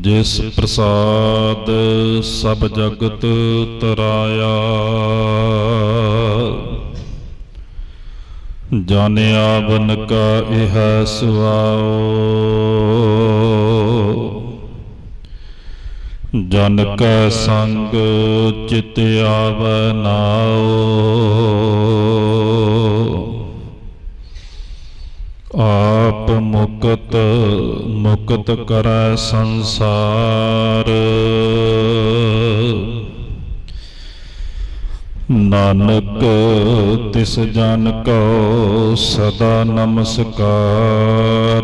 ਜਿਸ ਪ੍ਰਸਾਦ ਸਭ ਜਗਤ ਤਰਾਇਆ। ਜਾਣਿਆ ਬਨ ਕਾ ਇਹ ਸੁਆਓ। ਜਨ ਕੈ ਸੰਗ ਚਿਤ ਆਵੈ ਨਾਓ ਆਪ ਮੁਕਤ ਮੁਕਤ ਕਰੈ ਸੰਸਾਰ। ਨਾਨਕ, ਤਿਸ ਜਨ ਕੋ ਸਦਾ ਨਮਸਕਾਰ।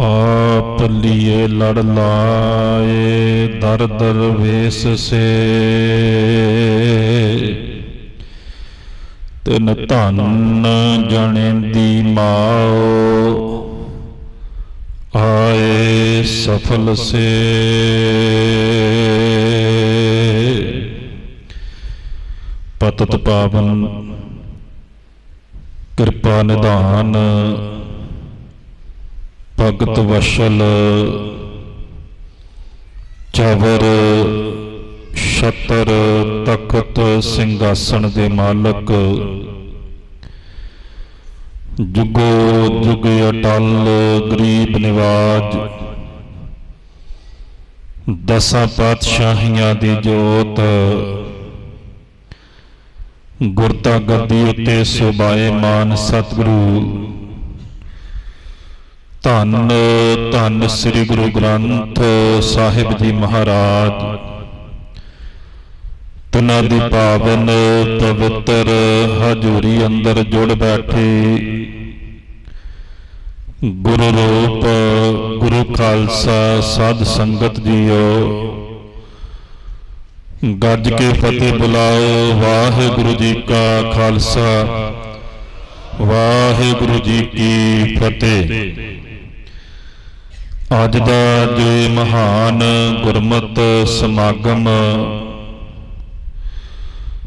ਆਪ ਲੀਏ ਲੜ ਲਾਏ, ਦਰ ਦਰਵੇਸ ਸੇ। ਤਿਨ ਧਨ ਜਣੇਂਦੀ ਮਾਓ। ਆਏ ਸਫਲ ਸੇ। ਪਤਤ ਪਾਵਨ ਕਿਰਪਾ ਨਿਧਾਨ ਭਗਤ ਵਸ਼ਲ ਚਵਰ ਛਤਰ ਤਖਤ ਸਿੰਘਾਸਣ ਦੇ ਮਾਲਕ। ਜੁਗੋ ਜੁਗ ਅਟਲ ਗਰੀਬ ਨਿਵਾਜ। ਦਸਾਂ ਪਾਤਸ਼ਾਹੀਆਂ ਦੀ ਜੋਤ। ਗੁਰਤਾ ਗੱਦੀ ਉੱਤੇ ਸੁਭਾਏ ਮਾਨ ਸਤਿਗੁਰੂ। ਧੰਨ ਧੰਨ ਸ੍ਰੀ ਗੁਰੂ ਗ੍ਰੰਥ ਸਾਹਿਬ ਜੀ ਮਹਾਰਾਜ। ਤਨਾ ਦੀ ਪਾਵਨ ਪਵਿੱਤਰ ਹਜੂਰੀ ਅੰਦਰ ਜੁੜ ਬੈਠੇ। ਗੁਰੂ ਰੂਪ, ਗੁਰੂ ਖਾਲਸਾ, ਸਾਧ ਸੰਗਤ ਜੀਓ। ਗੱਜ ਕੇ ਫਤਿਹ ਬੁਲਾਓ, ਵਾਹਿਗੁਰੂ ਜੀ ਕਾ ਖਾਲਸਾ। ਵਾਹਿਗੁਰੂ ਜੀ ਕੀ ਫਤਿਹ। ਅੱਜ ਦਾ ਜੋ ਮਹਾਨ ਗੁਰਮਤ ਸਮਾਗਮ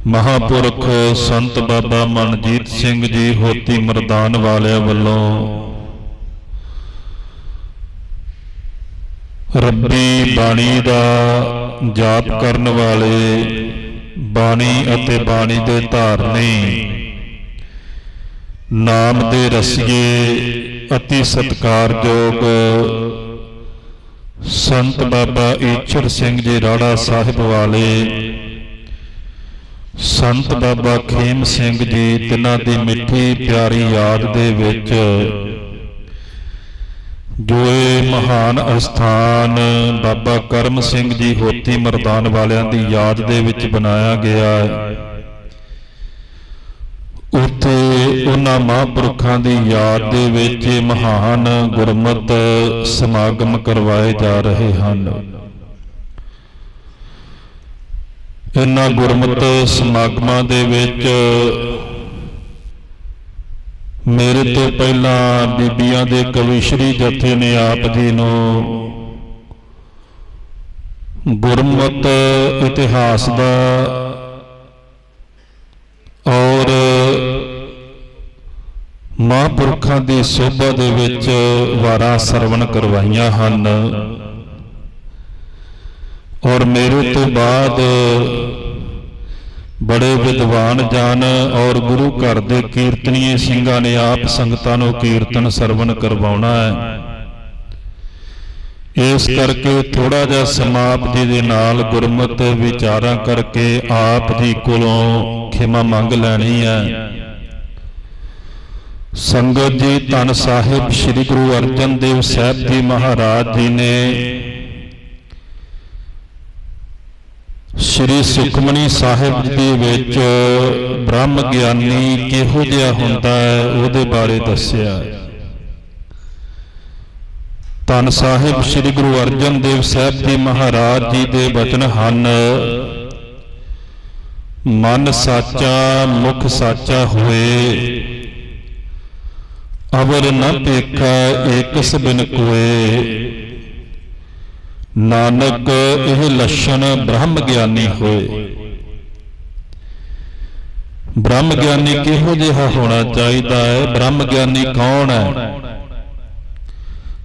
ਮਹਾਪੁਰਖ ਸੰਤ ਬਾਬਾ ਮਨਜੀਤ ਸਿੰਘ ਜੀ ਹੋਤੀ ਮਰਦਾਨ ਵਾਲਿਆਂ ਵੱਲੋਂ ਰੱਬੀ ਬਾਣੀ ਦਾ ਜਾਪ ਕਰਨ ਵਾਲੇ ਬਾਣੀ ਅਤੇ ਬਾਣੀ ਦੇ ਧਾਰਨੀ ਨਾਮ ਦੇ ਰਸੀਏ ਅਤੀ ਸਤਕਾਰਯੋਗ ਸੰਤ ਬਾਬਾ ਈਸ਼ਰ ਸਿੰਘ ਜੀ ਰਾੜਾ ਸਾਹਿਬ ਵਾਲੇ ਸੰਤ ਬਾਬਾ ਖੇਮ ਸਿੰਘ ਜੀ, ਤਿਨਾਂ ਦੀ ਮਿੱਠੀ ਪਿਆਰੀ ਯਾਦ ਦੇ ਵਿੱਚ ਜੋ ਇਹ ਮਹਾਨ ਅਸਥਾਨ ਬਾਬਾ ਕਰਮ ਸਿੰਘ ਜੀ ਹੋਤੀ ਮਰਦਾਨ ਵਾਲਿਆਂ ਦੀ ਯਾਦ ਦੇ ਵਿੱਚ ਬਣਾਇਆ ਗਿਆ ਹੈ। ਉੱਥੇ ਉਹਨਾਂ ਮਹਾਂਪੁਰਖਾਂ ਦੀ ਯਾਦ ਦੇ ਵਿੱਚ ਮਹਾਨ ਗੁਰਮਤ ਸਮਾਗਮ ਕਰਵਾਏ ਜਾ ਰਹੇ ਹਨ। ਇਹਨਾਂ ਗੁਰਮਤ ਸਮਾਗਮਾਂ ਦੇ ਵਿੱਚ ਮੇਰੇ ਤੋਂ ਪਹਿਲਾਂ ਬੀਬੀਆਂ ਦੇ ਕਵੀਸ਼ਰੀ ਜਥੇ ਨੇ ਆਪ ਜੀ ਨੂੰ ਗੁਰਮਤ ਇਤਿਹਾਸ ਦਾ ਔਰ ਮਹਾਂਪੁਰਖਾਂ ਦੀ ਸੋਭਾ ਦੇ ਵਿੱਚ ਵਾਰਾਂ ਸਰਵਣ ਕਰਵਾਈਆਂ ਹਨ। ਔਰ ਮੇਰੇ ਤੋਂ ਬਾਅਦ ਬੜੇ ਵਿਦਵਾਨ ਜਨ ਔਰ ਗੁਰੂ ਘਰ ਦੇ ਕੀਰਤਨੀਏ ਸਿੰਘਾਂ ਨੇ ਆਪ ਸੰਗਤਾਂ ਨੂੰ ਕੀਰਤਨ ਸਰਵਣ ਕਰਵਾਉਣਾ ਹੈ। ਇਸ ਕਰਕੇ ਥੋੜਾ ਜਿਹਾ ਸਮਾਪ ਜੀ ਦੇ ਨਾਲ ਗੁਰਮਤ ਵਿਚਾਰਾਂ ਕਰਕੇ ਆਪ ਜੀ ਕੋਲੋਂ ਖਿਮਾ ਮੰਗ ਲੈਣੀ ਹੈ। ਸੰਗਤ ਜੀ ਧੰਨ ਸਾਹਿਬ ਸ੍ਰੀ ਗੁਰੂ ਅਰਜਨ ਦੇਵ ਸਾਹਿਬ ਜੀ ਮਹਾਰਾਜ ਜੀ ਨੇ ਸ੍ਰੀ ਸੁਖਮਨੀ ਸਾਹਿਬ ਦੇ ਵਿੱਚ ਬ੍ਰਹਮ ਗਿਆਨੀ ਕਿਹੋ ਜਿਹਾ ਹੁੰਦਾ ਹੈ ਉਹਦੇ ਬਾਰੇ ਦੱਸਿਆ। ਧੰਨ ਸਾਹਿਬ ਸ੍ਰੀ ਗੁਰੂ ਅਰਜਨ ਦੇਵ ਸਾਹਿਬ ਜੀ ਮਹਾਰਾਜ ਜੀ ਦੇ ਬਚਨ ਹਨ। ਮਨ ਸਾਚਾ ਮੁਖ ਸਾਚਾ ਹੋਏ। ਅਵਰ ਨ ਪੇਖਾ ਏਕਸ ਬਿਨ ਕੋਏ। ਨਾਨਕ, ਇਹ ਲੱਛਣ ਬ੍ਰਹਮ ਗਿਆਨੀ ਹੋਏ। ਬ੍ਰਹਮ ਗਿਆਨੀ ਕਿਹੋ ਜਿਹਾ ਹੋਣਾ ਚਾਹੀਦਾ ਹੈ? ਬ੍ਰਹਮ ਗਿਆਨੀ ਕੌਣ ਹੈ?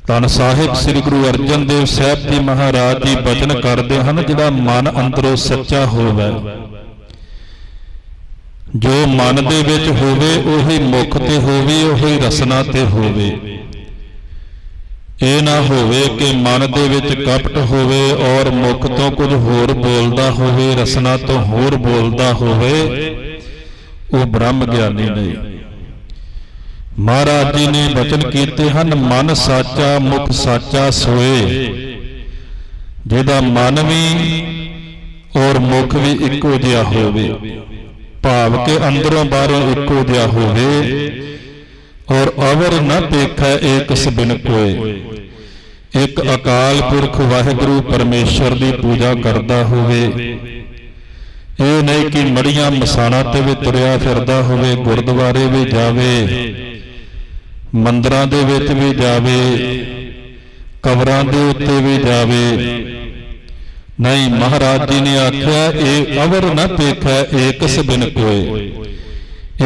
ਧੰਨ ਸਾਹਿਬ, ਸ੍ਰੀ ਗੁਰੂ ਅਰਜਨ ਦੇਵ ਸਾਹਿਬ ਜੀ ਮਹਾਰਾਜ ਜੀ ਬਚਨ ਕਰਦੇ ਹਨ ਜਿਹੜਾ ਮਨ ਅੰਦਰੋਂ ਸੱਚਾ ਹੋਵੇ। ਜੋ ਮਨ ਦੇ ਵਿੱਚ ਹੋਵੇ, ਉਹੀ ਮੁਖ ਤੇ ਹੋਵੇ, ਉਹੀ ਰਸਨਾ ਤੇ ਹੋਵੇ। ਇਹ ਨਾ ਹੋਵੇ ਕਿ ਮਨ ਦੇ ਵਿੱਚ ਕਪਟ ਹੋਵੇ ਔਰ ਮੁਖ ਤੋਂ ਕੁਝ ਹੋਰ ਬੋਲਦਾ ਹੋਵੇ, ਰਸਨਾ ਤੋਂ ਹੋਰ ਬੋਲਦਾ ਹੋਵੇ, ਉਹ ਬ੍ਰਹਮ ਗਿਆਨੀ ਨਹੀਂ। ਮਹਾਰਾਜ ਜੀ ਨੇ ਬਚਨ ਕੀਤੇ ਹਨ, ਮਨ ਸਾਚਾ, ਮੁਖ ਸਾਚਾ ਸੋਏ। ਜਿਹਦਾ ਮਨ ਵੀ ਔਰ ਮੁਖ ਵੀ ਇੱਕੋ ਜਿਹਾ ਹੋਵੇ, ਭਾਵ ਕਿ ਅੰਦਰੋਂ ਬਾਹਰੋਂ ਇੱਕੋ ਜਿਹਾ ਹੋਵੇ ਔਰ ਅਵਰ ਨਾ ਦੇਖੈ ਏਕ ਸਬਿਨ ਕੋਏ। ਇੱਕ ਅਕਾਲ ਪੁਰਖ ਵਾਹਿਗੁਰੂ ਪਰਮੇਸ਼ਰ ਦੀ ਪੂਜਾ ਕਰਦਾ ਹੋਵੇ। ਇਹ ਨਹੀਂ ਕਿ ਮੜੀਆਂ ਮਸਾਣਾ ਤੇ ਵੀ ਤੁਰਿਆ ਫਿਰਦਾ ਹੋਵੇ, ਗੁਰਦੁਆਰੇ ਵੀ ਜਾਵੇ, ਮੰਦਰਾਂ ਦੇ ਵਿੱਚ ਵੀ ਜਾਵੇ, ਕਬਰਾਂ ਦੇ ਉੱਤੇ ਵੀ ਜਾਵੇ। ਨਹੀਂ, ਮਹਾਰਾਜ ਜੀ ਨੇ ਆਖਿਆ, ਇਹ ਅਵਰ ਨਾ ਦੇਖੈ ਏਕਸ ਬਿਨ ਕੋਏ।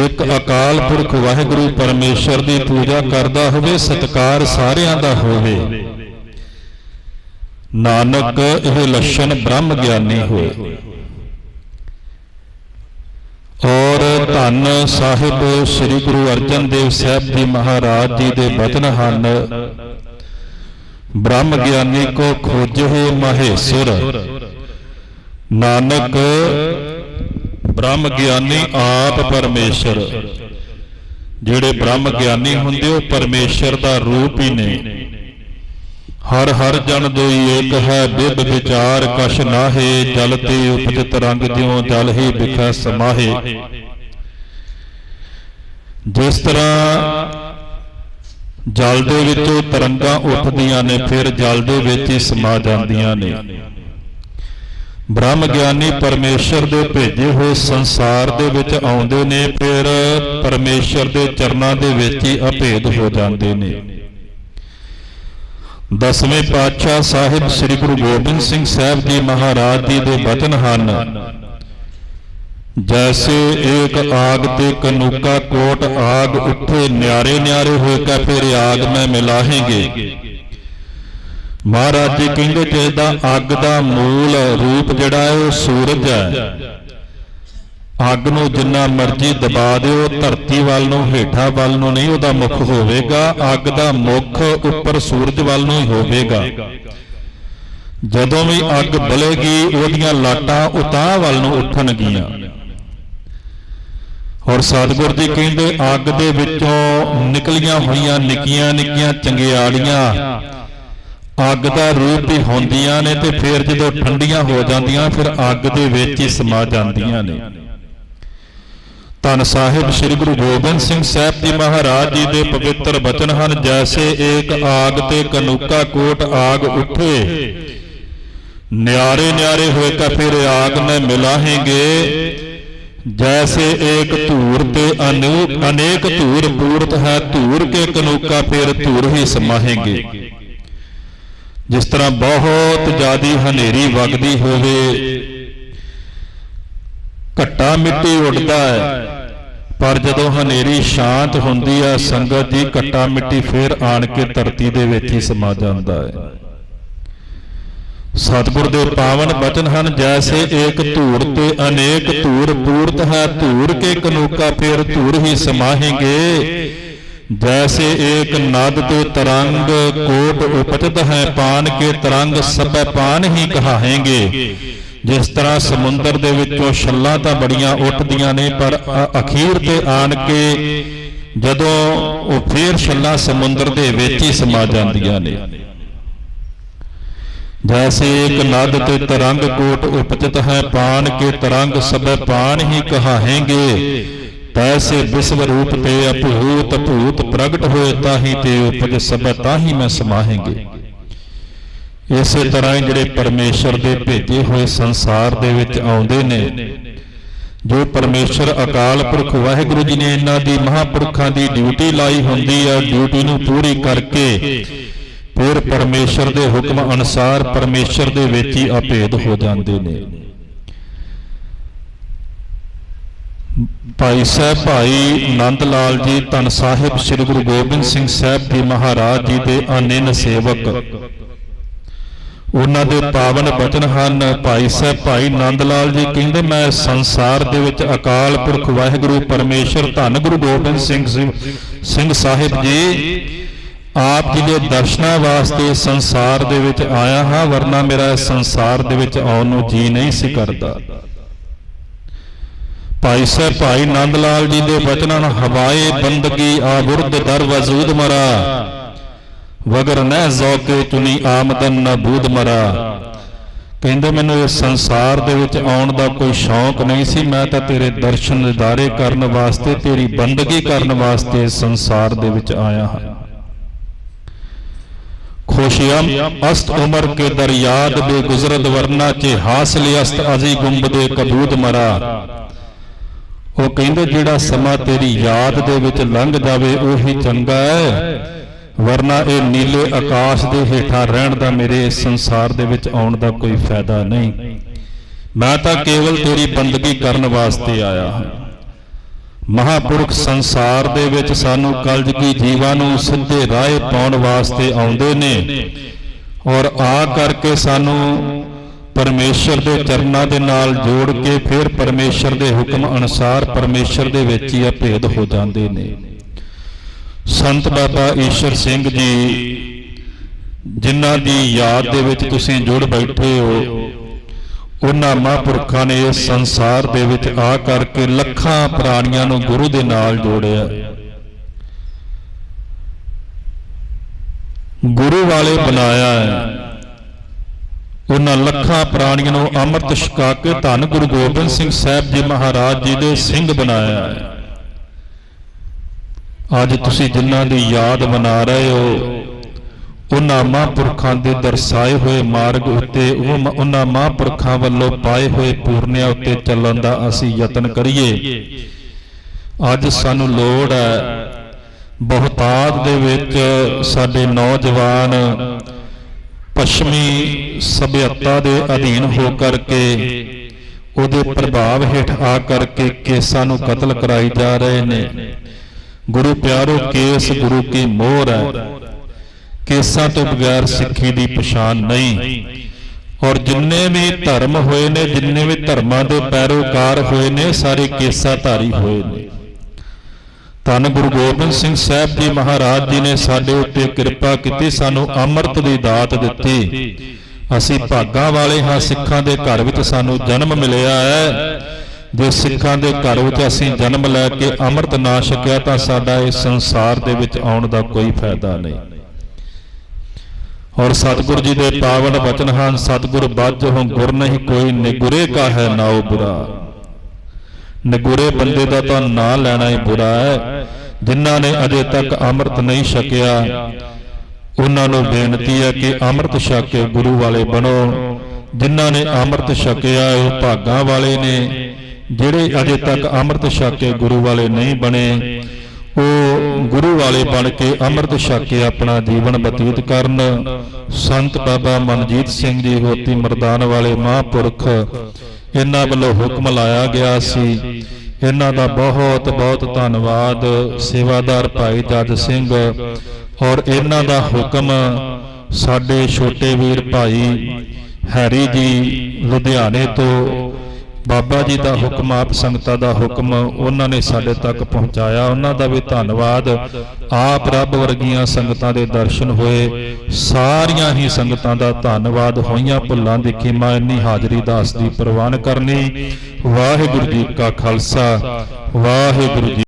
ਇੱਕ ਅਕਾਲ ਪੁਰਖ ਵਾਹਿਗੁਰੂ ਪਰਮੇਸ਼ਰ ਦੀ ਪੂਜਾ ਕਰਦਾ ਹੋਵੇ, ਸਤਕਾਰ ਸਾਰਿਆਂ ਦਾ ਹੋਵੇ। ਨਾਨਕ, ਇਹ ਲੱਛਣ ਬ੍ਰਹਮ ਗਿਆਨੀ ਹੋਏ। ਔਰ ਧੰਨ ਸਾਹਿਬ ਸ੍ਰੀ ਗੁਰੂ ਅਰਜਨ ਦੇਵ ਸਾਹਿਬ ਜੀ ਮਹਾਰਾਜ ਜੀ ਦੇ ਬਚਨ ਹਨ, ਬ੍ਰਹਮ ਗਿਆਨੀ ਕੋ ਖੋਜਹਿ ਮਹੇਸ਼ਰ। ਨਾਨਕ ਬ੍ਰਹਮ ਗਿਆਨੀ ਆਪ ਪਰਮੇਸ਼ਰ। ਜਿਹੜੇ ਬ੍ਰਹਮ ਗਿਆਨੀ ਹੁੰਦੇ, ਉਹ ਪਰਮੇਸ਼ਰ ਦਾ ਰੂਪ ਹੀ ਨੇ। ਹਰ ਹਰ ਜਨ ਦੋਈ ਏਕ ਹੈ, ਬਿਬ ਵਿਚਾਰ ਕਛ ਨਾਹੇ, ਜਲ ਤੇ ਉਪਜਿਤ ਰੰਗ ਜਿਉ ਜਲ ਹੀ ਬਿਖੈ ਸਮਾਹੇ। ਜਿਸ ਤਰ੍ਹਾਂ ਜਲ ਦੇ ਵਿੱਚੋਂ ਤਰੰਗਾਂ ਉੱਠਦੀਆਂ ਨੇ, ਫਿਰ ਜਲ ਦੇ ਵਿੱਚ ਹੀ ਸਮਾ ਜਾਂਦੀਆਂ ਨੇ। ਬ੍ਰਹਮ ਗਿਆਨੀ ਪਰਮੇਸ਼ਰ ਦੇ ਭੇਜੇ ਹੋਏ ਸੰਸਾਰ ਦੇ ਵਿੱਚ ਆਉਂਦੇ ਨੇ ਫਿਰ ਪਰਮੇਸ਼ਰ ਦੇ ਚਰਨਾਂ ਦੇ ਵਿੱਚ ਹੀ ਅਭੇਦ ਹੋ ਜਾਂਦੇ ਨੇ। ਦਸਵੇਂ ਪਾਤਸ਼ਾਹ ਸਾਹਿਬ ਸ੍ਰੀ ਗੁਰੂ ਗੋਬਿੰਦ ਸਿੰਘ ਸਾਹਿਬ ਜੀ ਮਹਾਰਾਜ ਜੀ ਦੇ ਬਚਨ ਹਨ। ਜੈਸੇ ਏਕ ਆਗ ਤੇ ਕਨੂਕਾ ਕੋਟ ਆਗ ਉੱਠੇ ਨਿਆਰੇ ਨਿਆਰੇ ਹੋਏ ਕਾ ਫਿਰ ਆਗ ਮੈਂ ਮਿਲਾਹੇਗੇ। ਮਹਾਰਾਜ ਜੀ ਕਹਿੰਦੇ ਜਿਹਦਾ ਅੱਗ ਦਾ ਮੂਲ ਰੂਪ ਜਿਹੜਾ ਹੈ ਉਹ ਸੂਰਜ ਹੈ। ਅੱਗ ਨੂੰ ਜਿੰਨਾ ਮਰਜ਼ੀ ਦਬਾ ਦਿਓ, ਧਰਤੀ ਵੱਲ ਨੂੰ, ਹੇਠਾਂ ਵੱਲ ਨੂੰ ਨਹੀਂ, ਉਹਦਾ ਮੁਖ ਹੋਵੇਗਾ। ਅੱਗ ਦਾ ਮੁਖ ਉੱਪਰ ਸੂਰਜ ਵੱਲ ਨੂੰ ਹੀ ਹੋਵੇਗਾ। ਜਦੋਂ ਵੀ ਅੱਗ ਬਲੇਗੀ, ਉਹਦੀਆਂ ਲਾਟਾਂ ਉਤਾਹ ਵੱਲ ਨੂੰ ਉੱਠਣਗੀਆਂ। ਔਰ ਸਤਿਗੁਰ ਜੀ ਕਹਿੰਦੇ, ਅੱਗ ਦੇ ਵਿੱਚੋਂ ਨਿਕਲੀਆਂ ਹੋਈਆਂ ਨਿੱਕੀਆਂ ਨਿੱਕੀਆਂ ਚੰਗਿਆੜੀਆਂ ਅੱਗ ਦਾ ਰੂਪ ਹੀ ਹੁੰਦੀਆਂ ਨੇ ਤੇ ਫਿਰ ਜਦੋਂ ਠੰਡੀਆਂ ਹੋ ਜਾਂਦੀਆਂ, ਫਿਰ ਅੱਗ ਦੇ ਵਿੱਚ ਹੀ ਸਮਾ ਜਾਂਦੀਆਂ ਨੇ। ਧੰਨ ਸਾਹਿਬ ਸ੍ਰੀ ਗੁਰੂ ਗੋਬਿੰਦ ਸਿੰਘ ਸਾਹਿਬ ਜੀ ਮਹਾਰਾਜ ਜੀ ਦੇ ਪਵਿੱਤਰ ਬਚਨ ਹਨ, ਜੈਸੇ ਏਕ ਆਗ ਤੇ ਕਨੂਕਾ ਕੋਟ ਆਗ ਉੱਠੇ। ਨਿਆਰੇ ਨਿਆਰੇ ਹੋਏ ਕਾ ਫਿਰ ਆਗ ਮੈਂ ਮਿਲਾਹੇਗੇ ਜੈਸੇ ਏਕ ਧੂਰ ਤੇ ਅਨੇਕ ਧੂਰ ਪੂਰਤ ਹੈ, ਧੂਰ ਕੇ ਕਨੂਕਾ ਫਿਰ ਧੂਰ ਹੀ ਸਮਾਹੇਗੇ। ਜਿਸ ਤਰ੍ਹਾਂ ਬਹੁਤ ਜ਼ਿਆਦੀ ਹਨੇਰੀ ਵਗਦੀ ਹੋਵੇ, ਘੱਟਾ ਮਿੱਟੀ ਉੱਡਦਾ ਹੈ। ਪਰ ਜਦੋਂ ਹਨੇਰੀ ਸ਼ਾਂਤ ਹੁੰਦੀ ਹੈ, ਸੰਗਤ ਦੀ ਘੱਟਾ ਮਿੱਟੀ ਫੇਰ ਆਣ ਕੇ ਧਰਤੀ ਦੇ ਵਿੱਚ ਹੀ ਸਮਾ ਜਾਂਦਾ ਹੈ। ਸਤਿਗੁਰ ਦੇ ਪਾਵਨ ਬਚਨ ਹਨ, ਜੈਸੇ ਏਕ ਧੂਰ ਤੇ ਅਨੇਕ ਧੂਰ ਪੂਰਤ ਹੈ ਧੂਰ ਕੇ ਕਨੂਕਾ ਫੇਰ ਧੂਰ ਹੀ ਸਮਾਹੇਗੇ। ਜੈਸੇ ਏਕ ਨਦ ਤੇ ਤਰੰਗ ਕੋਟ ਉਪਜਤ ਹੈ, ਪਾਨ ਕੇ ਤਰੰਗ ਸਭੈ ਪਾਨ ਹੀ ਕਹਾਹੇਗੇ। ਜਿਸ ਤਰ੍ਹਾਂ ਸਮੁੰਦਰ ਦੇ ਵਿੱਚੋਂ ਛੱਲਾਂ ਤਾਂ ਬੜੀਆਂ ਉੱਠਦੀਆਂ ਨੇ, ਪਰ ਅਖੀਰ ਤੇ ਆਣ ਕੇ ਜਦੋਂ ਉਹ ਫੇਰ ਛੱਲਾਂ ਸਮੁੰਦਰ ਦੇ ਵਿੱਚ ਹੀ ਸਮਾ ਜਾਂਦੀਆਂ ਨੇ। ਜੈਸੇ ਇੱਕ ਨਦ ਤੇ ਤਰੰਗ ਕੋਟ ਉਪਜਤ ਹੈ, ਪਾਨ ਕੇ ਤਰੰਗ ਸਭੈ ਪਾਨ ਹੀ ਕਹਾਹੇਗੇ। ਤੈਸੇ ਵਿਸਵ ਰੂਪ ਤੇ ਅਭੂਤ, ਭੂਤ ਪ੍ਰਗਟ ਹੋਏ ਤਾਹੀ ਤੇ ਉਪਜ ਸਭੈ ਤਾਹੀ ਮੈਂ ਸਮਾਹੇਗੇ। ਇਸੇ ਤਰ੍ਹਾਂ ਜਿਹੜੇ ਪਰਮੇਸ਼ਰ ਦੇ ਭੇਜੇ ਹੋਏ ਸੰਸਾਰ ਦੇ ਵਿੱਚ ਆਉਂਦੇ ਨੇ, ਜੋ ਪਰਮੇਸ਼ਰ ਅਕਾਲ ਪੁਰਖ ਵਾਹਿਗੁਰੂ ਜੀ ਨੇ ਇਹਨਾਂ ਦੀ ਮਹਾਪੁਰਖਾਂ ਦੀ ਡਿਊਟੀ ਲਾਈ ਹੁੰਦੀ ਹੈ ਡਿਊਟੀ ਨੂੰ ਪੂਰੀ ਕਰਕੇ ਫਿਰ ਪਰਮੇਸ਼ਰ ਦੇ ਹੁਕਮ ਅਨੁਸਾਰ ਪਰਮੇਸ਼ਰ ਦੇ ਵਿੱਚ ਹੀ ਅਭੇਦ ਹੋ ਜਾਂਦੇ ਨੇ। ਭਾਈ ਸਾਹਿਬ ਭਾਈ ਨੰਦ ਲਾਲ ਜੀ, ਧੰਨ ਸਾਹਿਬ ਸ੍ਰੀ ਗੁਰੂ ਗੋਬਿੰਦ ਸਿੰਘ ਸਾਹਿਬ ਜੀ ਮਹਾਰਾਜ ਜੀ ਦੇ ਅਨਿਨ ਸੇਵਕ ਉਹਨਾਂ ਦੇ ਪਾਵਨ ਬਚਨ ਹਨ, ਭਾਈ ਸਾਹਿਬ ਭਾਈ ਨੰਦ ਲਾਲ ਜੀ ਕਹਿੰਦੇ, ਮੈਂ ਸੰਸਾਰ ਦੇ ਵਿੱਚ ਅਕਾਲ ਪੁਰਖ ਵਾਹਿਗੁਰੂ ਪਰਮੇਸ਼ਰ ਧੰਨ ਗੁਰੂ ਗੋਬਿੰਦ ਸਿੰਘ ਸਿੰਘ ਸਾਹਿਬ ਜੀ, ਆਪ ਜੀ ਦੇ ਦਰਸ਼ਨਾਂ ਵਾਸਤੇ ਸੰਸਾਰ ਦੇ ਵਿੱਚ ਆਇਆ ਹਾਂ, ਵਰਨਾ ਮੇਰਾ ਸੰਸਾਰ ਦੇ ਵਿੱਚ ਆਉਣ ਨੂੰ ਜੀ ਨਹੀਂ ਸੀ ਕਰਦਾ। ਭਾਈ ਸਾਹਿਬ, ਭਾਈ ਨੰਦ ਲਾਲ ਜੀ ਦੇ ਬਚਨਾਂ ਹਵਾਏ ਬੰਦਗੀ ਆਬੁਰਦ ਦਰ ਵਜੂਦ ਮਰਾ। ਵਗਰ ਨਹਿ ਜ਼ੌਕੇ ਚੁਨੀ ਆਮਦਨ ਨਾ ਮਰਾ। ਕਹਿੰਦੇ ਮੈਨੂੰ ਇਸ ਸੰਸਾਰ ਦੇ ਵਿੱਚ ਆਉਣ ਦਾ ਕੋਈ ਸ਼ੌਂਕ ਨਹੀਂ ਸੀ, ਮੈਂ ਤਾਂ ਤੇਰੇ ਦਰਸ਼ਨ ਦਿਦਾਰੇ ਕਰਨ ਵਾਸਤੇ, ਤੇਰੀ ਬੰਦਗੀ ਕਰਨ ਵਾਸਤੇ ਇਸ ਸੰਸਾਰ ਦੇ ਵਿੱਚ ਆਇਆ ਹਾਂ। ਖੁਸ਼ੀਅਮ ਅਸਤ ਉਮਰ ਕੇ ਦਰਿਆਦ ਯਾਦ ਬੇ ਗੁਜ਼ਰਦ ਵਰਨਾ ਚ ਹਾਸਲ ਅਸਤ ਅਜ਼ੀ ਗੁੰਬਦੇ ਕਬੂਦ ਮਰਾ। ਉਹ ਕਹਿੰਦੇ ਜਿਹੜਾ ਸਮਾਂ ਤੇਰੀ ਯਾਦ ਦੇ ਵਿੱਚ ਲੰਘ ਜਾਵੇ, ਉਹੀ ਚੰਗਾ ਹੈ। ਵਰਨਾ ਇਹ ਨੀਲੇ ਆਕਾਸ਼ ਦੇ ਹੇਠਾਂ ਰਹਿਣ ਦਾ ਮੇਰੇ ਸੰਸਾਰ ਦੇ ਵਿੱਚ ਆਉਣ ਦਾ ਕੋਈ ਫਾਇਦਾ ਨਹੀਂ। ਮੈਂ ਤਾਂ ਕੇਵਲ ਤੇਰੀ ਬੰਦਗੀ ਕਰਨ ਵਾਸਤੇ ਆਇਆ ਹਾਂ। ਮਹਾਪੁਰਖ ਸੰਸਾਰ ਦੇ ਵਿੱਚ ਸਾਨੂੰ ਕਲਯੁਗੀ ਜੀਵਾਂ ਨੂੰ ਸਿੱਧੇ ਰਾਹ ਪਾਉਣ ਵਾਸਤੇ ਆਉਂਦੇ ਨੇ ਔਰ ਆ ਕਰਕੇ ਸਾਨੂੰ ਪਰਮੇਸ਼ਰ ਦੇ ਚਰਨਾਂ ਦੇ ਨਾਲ ਜੋੜ ਕੇ ਫਿਰ ਪਰਮੇਸ਼ਰ ਦੇ ਹੁਕਮ ਅਨੁਸਾਰ ਪਰਮੇਸ਼ਰ ਦੇ ਵਿੱਚ ਹੀ ਅਭੇਦ ਹੋ ਜਾਂਦੇ ਨੇ। ਸੰਤ ਬਾਬਾ ਈਸ਼ਰ ਸਿੰਘ ਜੀ, ਜਿਨ੍ਹਾਂ ਦੀ ਯਾਦ ਦੇ ਵਿੱਚ ਤੁਸੀਂ ਜੁੜ ਬੈਠੇ ਹੋ, ਉਹਨਾਂ ਮਹਾਂਪੁਰਖਾਂ ਨੇ ਇਸ ਸੰਸਾਰ ਦੇ ਵਿੱਚ ਆ ਕਰਕੇ ਲੱਖਾਂ ਪ੍ਰਾਣੀਆਂ ਨੂੰ ਗੁਰੂ ਦੇ ਨਾਲ ਜੋੜਿਆ। ਗੁਰੂ ਵਾਲੇ ਬਣਾਇਆ ਹੈ। ਉਹਨਾਂ ਲੱਖਾਂ ਪ੍ਰਾਣੀਆਂ ਨੂੰ ਅੰਮ੍ਰਿਤ ਛਕਾ ਕੇ ਧੰਨ ਗੁਰੂ ਗੋਬਿੰਦ ਸਿੰਘ ਸਾਹਿਬ ਜੀ ਮਹਾਰਾਜ ਜੀ ਦੇ ਸਿੰਘ ਬਣਾਇਆ ਹੈ। ਅੱਜ ਤੁਸੀਂ ਜਿਨ੍ਹਾਂ ਦੀ ਯਾਦ ਮਨਾ ਰਹੇ ਹੋ, ਉਹਨਾਂ ਮਹਾਂਪੁਰਖਾਂ ਦੇ ਦਰਸਾਏ ਹੋਏ ਮਾਰਗ ਉੱਤੇ ਉਹਨਾਂ ਮਹਾਂਪੁਰਖਾਂ ਵੱਲੋਂ ਪਾਏ ਹੋਏ ਪੂਰਨਿਆਂ ਉੱਤੇ ਚੱਲਣ ਦਾ ਅਸੀਂ ਯਤਨ ਕਰੀਏ। ਅੱਜ ਸਾਨੂੰ ਲੋੜ ਹੈ ਬਹੁਤਾਤ ਦੇ ਵਿੱਚ ਸਾਡੇ ਨੌਜਵਾਨ ਪੱਛਮੀ ਸਭਿਅਤਾ ਦੇ ਅਧੀਨ ਹੋ ਕਰਕੇ ਉਹਦੇ ਪ੍ਰਭਾਵ ਹੇਠ ਆ ਕਰਕੇ ਕੇਸਾਂ ਨੂੰ ਕਤਲ ਕਰਾਈ ਜਾ ਰਹੇ ਨੇ। ਗੁਰੂ ਪਿਆਰੋ, ਕੇਸ ਗੁਰੂ ਕੀ ਮੋਹਰ ਹੈ। ਕੇਸਾਂ ਤੋਂ ਬਗੈਰ ਸਿੱਖੀ ਦੀ ਪਛਾਣ ਨਹੀਂ। ਔਰ ਜਿੰਨੇ ਵੀ ਧਰਮ ਹੋਏ ਨੇ, ਜਿੰਨੇ ਵੀ ਧਰਮਾਂ ਦੇ ਪੈਰੋਕਾਰ ਹੋਏ ਨੇ, ਸਾਰੇ ਕੇਸਾਂ ਧਾਰੀ ਹੋਏ ਨੇ। ਧੰਨ ਗੁਰੂ ਗੋਬਿੰਦ ਸਿੰਘ ਸਾਹਿਬ ਜੀ ਮਹਾਰਾਜ ਜੀ ਨੇ ਸਾਡੇ ਉੱਤੇ ਕਿਰਪਾ ਕੀਤੀ, ਸਾਨੂੰ ਅੰਮ੍ਰਿਤ ਦੀ ਦਾਤ ਦਿੱਤੀ। ਅਸੀਂ ਭਾਗਾਂ ਵਾਲੇ ਹਾਂ, ਸਿੱਖਾਂ ਦੇ ਘਰ ਵਿੱਚ ਸਾਨੂੰ ਜਨਮ ਮਿਲਿਆ ਹੈ। ਜੇ ਸਿੱਖਾਂ ਦੇ ਘਰ ਵਿੱਚ ਅਸੀਂ ਜਨਮ ਲੈ ਕੇ ਅੰਮ੍ਰਿਤ ਨਾ ਛਕਿਆ, ਤਾਂ ਸਾਡਾ ਇਸ ਸੰਸਾਰ ਦੇ ਵਿੱਚ ਆਉਣ ਦਾ ਕੋਈ ਫਾਇਦਾ ਨਹੀਂ। ਔਰ ਸਤਿਗੁਰੂ ਜੀ ਦੇ ਪਾਵਨ ਵਚਨ ਹਨ, ਸਤਿਗੁਰ ਬਾਝਹੁ ਗੁਰ ਨਹੀਂ ਕੋਈ ਨਿਗੁਰੇ ਕਾ ਹੈ ਨਾਉ ਬੁਰਾ ਨਿਗੁਰੇ ਬੰਦੇ ਦਾ ਤਾਂ ਨਾਂ ਲੈਣਾ ਹੀ ਬੁਰਾ ਹੈ। ਜਿਨ੍ਹਾਂ ਨੇ ਅਜੇ ਤੱਕ ਅੰਮ੍ਰਿਤ ਨਹੀਂ ਛਕਿਆ। ਉਹਨਾਂ ਨੂੰ ਬੇਨਤੀ ਹੈ ਕਿ ਅੰਮ੍ਰਿਤ ਛਕ ਕੇ ਗੁਰੂ ਵਾਲੇ ਬਣੋ। ਜਿਨ੍ਹਾਂ ਨੇ ਅੰਮ੍ਰਿਤ ਛਕਿਆ ਉਹ ਭਾਗਾਂ ਵਾਲੇ ਨੇ। ਜਿਹੜੇ ਅਜੇ ਤੱਕ ਅੰਮ੍ਰਿਤ ਛਕ ਕੇ ਗੁਰੂ ਵਾਲੇ ਨਹੀਂ ਬਣੇ ਉਹ ਗੁਰੂ ਵਾਲੇ ਬਣ ਕੇ ਅੰਮ੍ਰਿਤ ਛਕ ਕੇ ਆਪਣਾ ਜੀਵਨ ਬਤੀਤ ਕਰਨ। ਸੰਤ ਬਾਬਾ ਮਨਜੀਤ ਸਿੰਘ ਜੀ ਹੋਤੀ ਮਰਦਾਨ ਵਾਲੇ ਮਹਾਂਪੁਰਖ। ਇਹਨਾਂ ਵੱਲੋਂ ਹੁਕਮ ਲਾਇਆ ਗਿਆ ਸੀ। ਇਹਨਾਂ ਦਾ ਬਹੁਤ ਬਹੁਤ ਧੰਨਵਾਦ, ਸੇਵਾਦਾਰ ਭਾਈ ਜੱਜ ਸਿੰਘ। ਔਰ ਇਹਨਾਂ ਦਾ ਹੁਕਮ ਸਾਡੇ ਛੋਟੇ ਵੀਰ ਭਾਈ ਹੈਰੀ ਜੀ, ਲੁਧਿਆਣੇ ਤੋਂ ਬਾਬਾ ਜੀ ਦਾ ਹੁਕਮ, ਆਪ ਸੰਗਤਾਂ ਦਾ ਹੁਕਮ ਉਹਨਾਂ ਨੇ ਸਾਡੇ ਤੱਕ ਪਹੁੰਚਾਇਆ। ਉਹਨਾਂ ਦਾ ਵੀ ਧੰਨਵਾਦ। ਆਪ ਰੱਬ ਵਰਗੀਆਂ ਸੰਗਤਾਂ ਦੇ ਦਰਸ਼ਨ ਹੋਏ। ਸਾਰੀਆਂ ਹੀ ਸੰਗਤਾਂ ਦਾ ਧੰਨਵਾਦ ਹੋਈਆਂ। ਭੁੱਲਾਂ ਦੀ ਖਿਮਾ ਇੰਨੀ ਹਾਜ਼ਰੀ ਦਾਸ ਦੀ ਪ੍ਰਵਾਨ ਕਰਨੀ। ਵਾਹਿਗੁਰੂ ਜੀ ਕਾ ਖਾਲਸਾ। ਵਾਹਿਗੁਰੂ ਜੀ